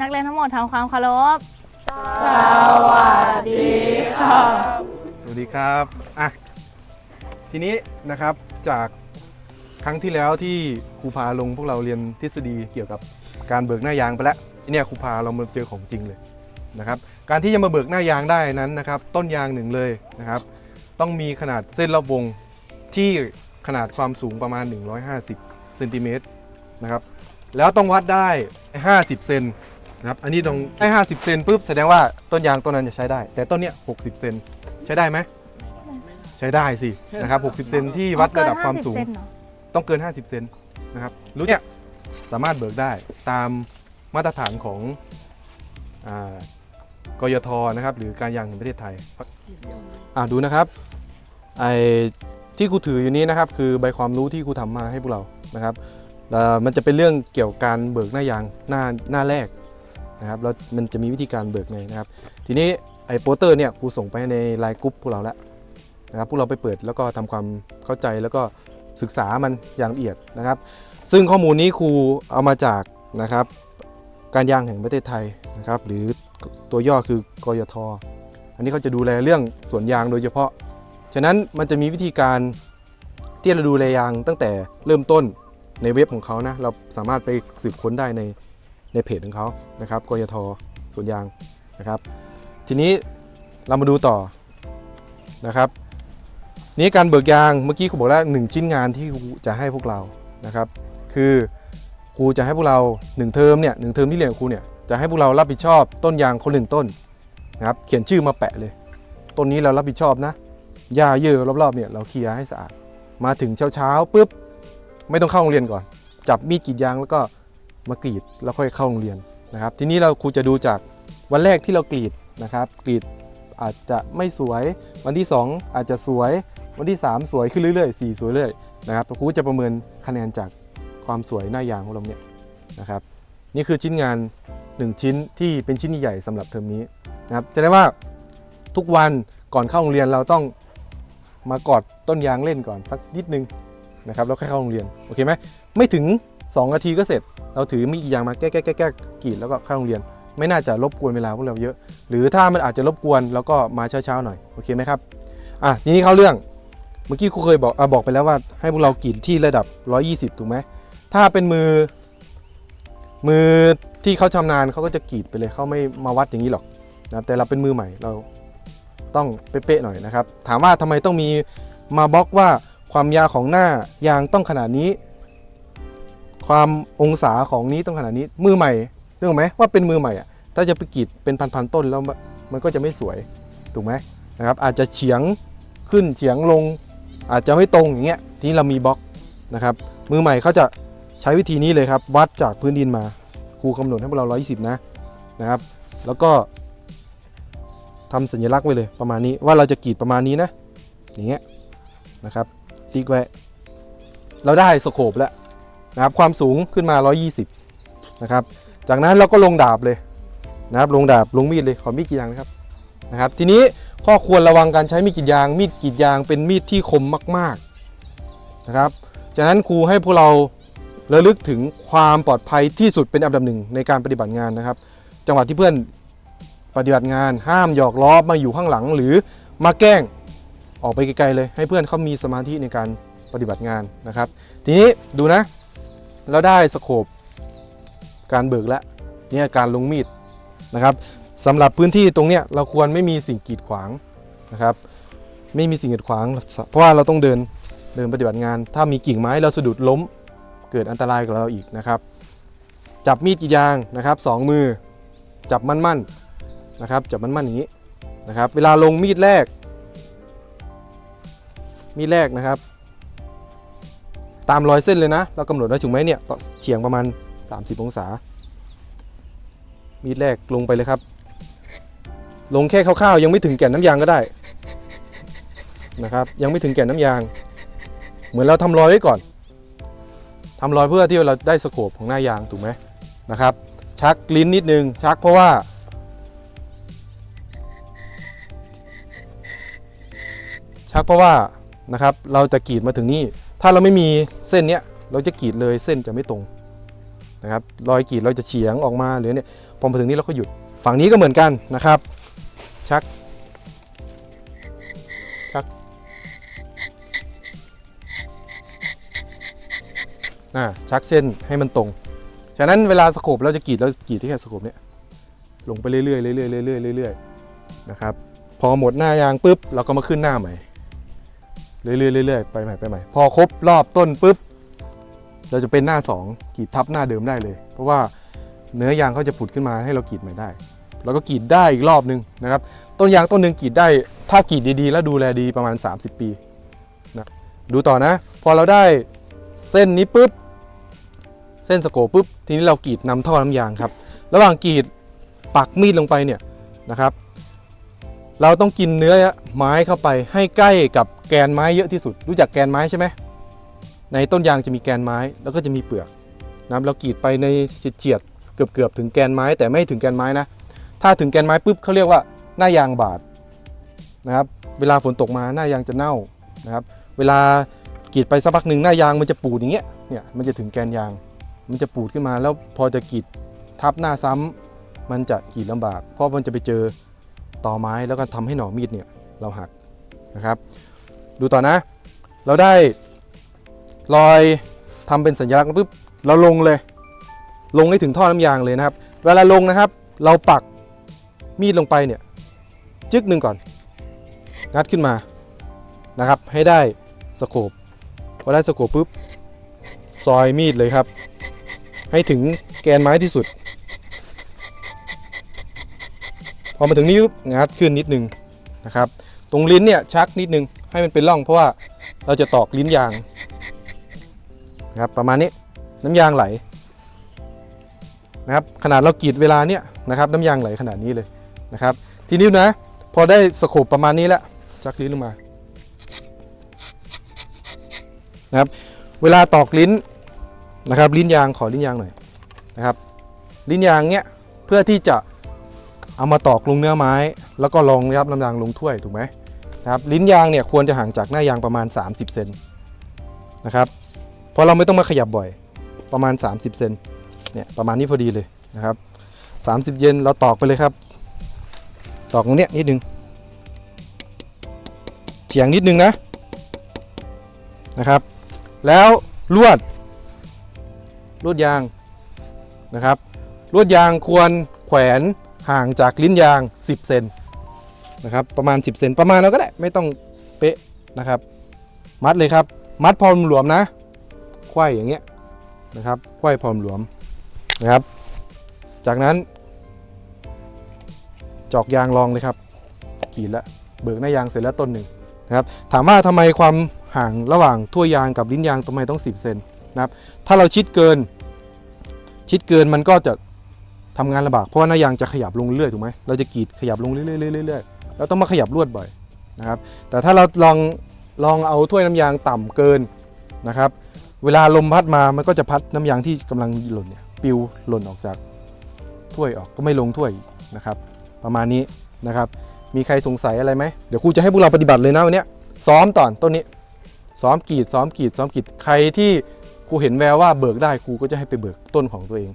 นักเรียนทั้งหมดทำความเคารพสวัสดีครับอะทีนี้นะครับจากครั้งที่แล้วที่ครูพาลงพวกเราเรียนทฤษฎีเกี่ยวกับการเบิกหน้ายางไปแล้วทีเนี่ยครูพาเรามาเจอของจริงเลยนะครับ การที่จะมาเบิกหน้ายางได้นั้นนะครับ ต้นยางหนึ่งเลยนะครับ ต้องมีขนาดเส้นรอบวงที่ขนาดความสูงประมาณ 150เซนติเมตรนะครับ แล้วต้องวัดได้ 50 เซน นะครับอันนี้ต้องได้50 เซนปุ๊บแสดงว่าต้นยางต้นนั้นจะใช้ได้ แต่ต้นเนี้ย60 เซนใช้ได้ไหมใช้ได้สินะครับ60 เซนที่วัดระดับความสูง เกิน50เซนเหรอต้องเกิน 50 เซนนะครับรู้เนี่ยสามารถเบิกได้ตามมาตรฐานของอากยทนะครับ หรือการยางแห่งประเทศไทยอ่าดูนะครับไอ้ที่ครูถืออยู่นี้นะครับ คือใบความรู้ที่ครูทำมาให้พวกเรานะครับเอ่อมันจะเป็นเรื่องเกี่ยวกับการเบิกหน้ายางหน้าหน้าแรก นะครับแล้วมันจะมีวิธีการเบิกไงนะครับ ทีนี้ไอ้โปสเตอร์เนี่ยครูส่งไปในไลน์กรุ๊ปพวกเราแล้วนะครับพวกเราไปเปิดแล้วก็ทำความเข้าใจแล้วก็ศึกษามันอย่างละเอียดนะครับ ซึ่งข้อมูลนี้ครูเอามาจากนะครับการยางแห่งประเทศไทยนะครับหรือตัวย่อคือกยทอันนี้เขาจะดูแลเรื่องสวนยางโดยเฉพาะ ฉะนั้นมันจะมีวิธีการที่เราดูแลยางตั้งแต่เริ่มต้นในเว็บของเขานะเราสามารถไปสืบค้นได้ใน ในเพจของเขานะครับกยทสวนยางนะครับ ทีนี้เรามาดูต่อนะครับนี่การเบิกยางเมื่อกี้ครูบอกแล้วหนึ่งชิ้นงานที่ครูจะให้พวกเรานะครับ คือครูจะให้พวกเราหนึ่งเทอมเนี่ยหนึ่งเทอมที่เรียนครูเนี่ยจะให้พวกเรารับผิดชอบต้นยางคนหนึ่งต้นนะครับเขียนชื่อมาแปะเลย ต้นนี้เรารับผิดชอบนะหญ้าเยอะรอบๆเนี่ยเราเคลียร์ให้สะอาดมาถึงเช้าๆปุ๊บไม่ต้องเข้าโรงเรียนก่อน จับมีดกรีดยางแล้วก็ มากรีดแล้วค่อยเข้าโรงเรียนนะครับ ทีนี้เราครูจะดูจากวันแรกที่เรากรีดนะครับ กรีดอาจจะไม่สวย วันที่ 2 อาจจะสวย วันที่ 3 สวยขึ้นเรื่อยๆ 4 สวยเรื่อยนะครับครูจะประเมินคะแนนจากความสวยหน้ายางของเราเนี่ยนะครับ นี่คือชิ้นงาน 1 ชิ้นที่เป็นชิ้นใหญ่สำหรับเทอมนี้นะครับจะได้ว่าทุกวันก่อนเข้าโรงเรียนเราต้องมากอดต้นยางเล่นก่อนสักนิดนึงนะครับแล้วค่อยเข้าโรงเรียนโอเคไหมไม่ถึง 2นาทีก็เสร็จ เราถือมีดยางมาแก้แก้แก้แก้กรีดแล้วก็เข้าโรงเรียน ไม่น่าจะรบกวนเวลาพวกเราเยอะ หรือถ้ามันอาจจะรบกวนเราก็มาเช้าๆหน่อยโอเคไหมครับอะทีนี้เข้าเรื่องเมื่อกี้ครูเคยบอกอะบอกไปแล้วว่าให้พวกเรากรีดที่ระดับ 120 ถูกไหมถ้าเป็นมือ มือที่เขาชำนาญเขาก็จะกรีดไปเลยเขาไม่มาวัดอย่างนี้หรอกนะแต่เราเป็นมือใหม่เราต้องเป๊ะๆหน่อยนะครับ ถามว่าทำไมต้องมีมาบล็อกว่าความยาวของหน้ายางต้องขนาดนี้ ความองศาของนี้ต้องขนาดนี้มือใหม่นึกออกไหมว่าเป็นมือใหม่อะถ้าจะไปกรีดเป็นพันๆต้นแล้วมันก็จะไม่สวยถูกไหมนะครับอาจจะเฉียงขึ้นเฉียงลง อาจจะไม่ตรงอย่างเงี้ยทีนี้เรามีบล็อกนะครับมือใหม่เขาจะใช้วิธีนี้เลยครับ วัดจากพื้นดินมาครูกำหนดให้พวกเรา 120 นะนะครับ แล้วก็ทำสัญลักษณ์ไว้เลยประมาณนี้ว่าเราจะกรีดประมาณนี้นะ อย่างเงี้ยนะครับติ๊กไว้ เราได้สโคปแล้ว นะครับความสูงขึ้นมา 120 นะครับ จากนั้นเราก็ลงดาบเลยนะครับลงดาบลงมีดเลยขอมีดกี่ยางนะครับนะครับ ทีนี้ข้อควรระวังการใช้มีดกรีดยาง มีดกรีดยางเป็นมีดที่คมมากๆนะครับจากนั้นครูให้พวกเราระลึกถึงความปลอดภัยที่สุดเป็นอันดับหนึ่งในการปฏิบัติงานนะครับ จังหวะที่เพื่อนปฏิบัติงานห้ามหยอกล้อมาอยู่ข้างหลัง หรือมาแกล้งออกไปไกลๆเลย ให้เพื่อนเขามีสมาธิในการปฏิบัติงานนะครับ ทีนี้ดูนะ เราได้สโคปการเบิกแล้วเนี่ยการลงมีดนะครับสำหรับพื้นที่ตรงเนี้ยเราควรไม่มีสิ่งกีดขวางนะครับ ไม่มีสิ่งกีดขวาง เพราะว่าเราต้องเดินเดินปฏิบัติงาน ถ้ามีกิ่งไม้เราสะดุดล้มเกิดอันตรายกับเราอีกนะครับ จับมีดกีดยางนะครับสองมือจับมั่นๆนะครับ จับมั่นๆอย่างนี้นะครับ เวลาลงมีดแรก มีดแรกนะครับ ตามรอยเส้นเลยนะ เรากำหนดไว้ถูกไหมเนี่ยเฉียงประมาณ 30 องศา มีดแรกลงไปเลยครับ ลงแค่คร่าวๆยังไม่ถึงแก่นน้ำยางก็ได้นะครับ ยังไม่ถึงแก่นน้ำยาง เหมือนเราทำรอยไว้ก่อนทำรอยเพื่อที่เราได้สโคปของหน้ายางถูกไหมนะครับ ชักลิ้นนิดนึงชักเพราะว่าชักเพราะว่านะครับเราจะกรีดมาถึงนี่ ถ้าเราไม่มีเส้นเนี้ยเราจะกรีดเลยเส้นจะไม่ตรงนะครับรอยกรีดเราจะเฉียงออกมาหรือเนี่ยพอมาถึงนี้เราก็หยุดฝั่งนี้ก็เหมือนกันนะครับ ชัก ชักอ่าชักเส้นให้มันตรง ฉะนั้นเวลาสโคปเราจะกรีดเราจะกรีดที่แค่สโคปเนี่ยลงไปเรื่อยๆเรื่อยๆเรื่อยๆเรื่อยๆนะครับพอหมดหน้ายางปุ๊บเราก็มาขึ้นหน้าใหม่ เรื่อยๆไปใหม่ไปใหม่พอครบรอบต้นปุ๊บเราจะเป็นหน้าสองกรีดทับหน้าเดิมได้เลย เพราะว่าเนื้อยางเขาจะผุดขึ้นมาให้เรากรีดใหม่ได้เราก็กรีดได้อีกรอบนึงนะครับ ต้นยางต้นหนึ่งกรีดได้ ถ้ากรีดดีๆ แล้วดูแลดีประมาณ 30 ปีนะดูต่อนะ พอเราได้เส้นนี้ปุ๊บ เส้นสโกปปุ๊บ ทีนี้เรากรีดนำท่อน้ำยางครับ ระหว่างกรีดปักมีดลงไปเนี่ยนะครับ เราต้องกินเนื้อไม้เข้าไปให้ใกล้กับ แกนไม้เยอะที่สุด รู้จักแกนไม้ใช่ไหมในต้นยางจะมีแกนไม้แล้วก็จะมีเปลือกนะครับเรากรีดไปในเฉียดๆเกือบถึงแกนไม้แต่ไม่ถึงแกนไม้นะ ถ้าถึงแกนไม้ปุ๊บเขาเรียกว่าหน้ายางบาดนะครับ เวลาฝนตกมาหน้ายางจะเน่านะครับ เวลากรีดไปสักพักหนึ่งหน้ายางมันจะปูดอย่างเงี้ยเนี่ยมันจะถึงแกนยาง มันจะปูดขึ้นมาแล้วพอจะกรีดทับหน้าซ้ำมันจะกรีดลำบาก เพราะมันจะไปเจอต่อไม้แล้วก็ทำให้หน่อมีดเนี่ยเราหักนะครับ ดูต่อนะ เราได้รอยทำเป็นสัญลักษณ์ปุ๊บเราลงเลย ลงให้ถึงท่อน้ำยางเลยนะครับ เวลาลงนะครับ เราปักมีดลงไปเนี่ยจึ๊กหนึ่งก่อน งัดขึ้นมานะครับ ให้ได้สโคปพอได้สโคปปุ๊บซอยมีดเลยครับ ให้ถึงแกนไม้ที่สุด พอมาถึงนี้ปุ๊บงัดขึ้นนิดนึงนะครับ ตรงลิ้นเนี่ยชักนิดนึง ให้มันเป็นร่องเพราะว่าเราจะตอกลิ้นยางนะครับประมาณนี้น้ำยางไหลนะครับขนาดเรากรีดเวลาเนี่ยนะครับน้ำยางไหลขนาดนี้เลยนะครับ ทีนี้นะ พอได้สโคปประมาณนี้แล้วจักลิ้นลงมานะครับเวลาตอกลิ้นนะครับลิ้นยางขอลิ้นยางหน่อยนะครับลิ้นยางเนี้ยเพื่อที่จะเอามาตอกลงเนื้อไม้ แล้วก็ลองยับน้ำยางลงถ้วยถูกไหม นะครับลิ้นยางเนี่ยควรจะห่างจากหน้ายางประมาณ 30 เซนนะครับเพราะเราไม่ต้องมาขยับบ่อยประมาณ 30 เซนเนี่ยประมาณนี้พอดีเลยนะครับ30 เยนเราตอกไปเลยครับ ตอกตรงเนี้ยนิดนึงเฉียงนิดนึงนะนะครับ แล้วลวดลวดยางนะครับลวดยางควรแขวนห่างจากลิ้นยาง 10 เซน นะครับประมาณ 10 เซนประมาณเราก็ได้ไม่ต้องเป๊ะนะครับ มัดเลยครับ มัดพอมหลวมนะไขว้อย่างเงี้ยนะครับไขว้พอมหลวมนะครับ จากนั้น จอกยางรองเลยครับกีดล้วเบิกหน้ายางเสร็จแล้วต้นหนึ่งนะครับถามว่าทำไมความห่างระหว่างถ้วยางกับลิ้นยางทำไมต้อง 10 เซนนะครับถ้าเราชิดเกิน ชิดเกินมันก็จะทำงานลำบากเพราะว่าหน้ายางจะขยับลงเรื่อยถูกไหมเราจะกรีดขยับลงเรื่อยๆ เราต้องมาขยับลวดบ่อยนะครับแต่ถ้าเราลองลองเอาถ้วยน้ำยางต่ำเกินนะครับเวลาลมพัดมามันก็จะพัดน้ำยางที่กำลังหล่นเนี่ยปิวหล่นออกจากถ้วยออกก็ไม่ลงถ้วยนะครับ ประมาณนี้นะครับมีใครสงสัยอะไรไหมเดี๋ยวครูจะให้พวกเราปฏิบัติเลยนะวันนี้ซ้อมตอนต้นนี้ซ้อมกีดซ้อมกีดซ้อมกีดใครที่ครูเห็นแววว่าเบิกได้ครูก็จะให้ไปเบิกต้นของตัวเอง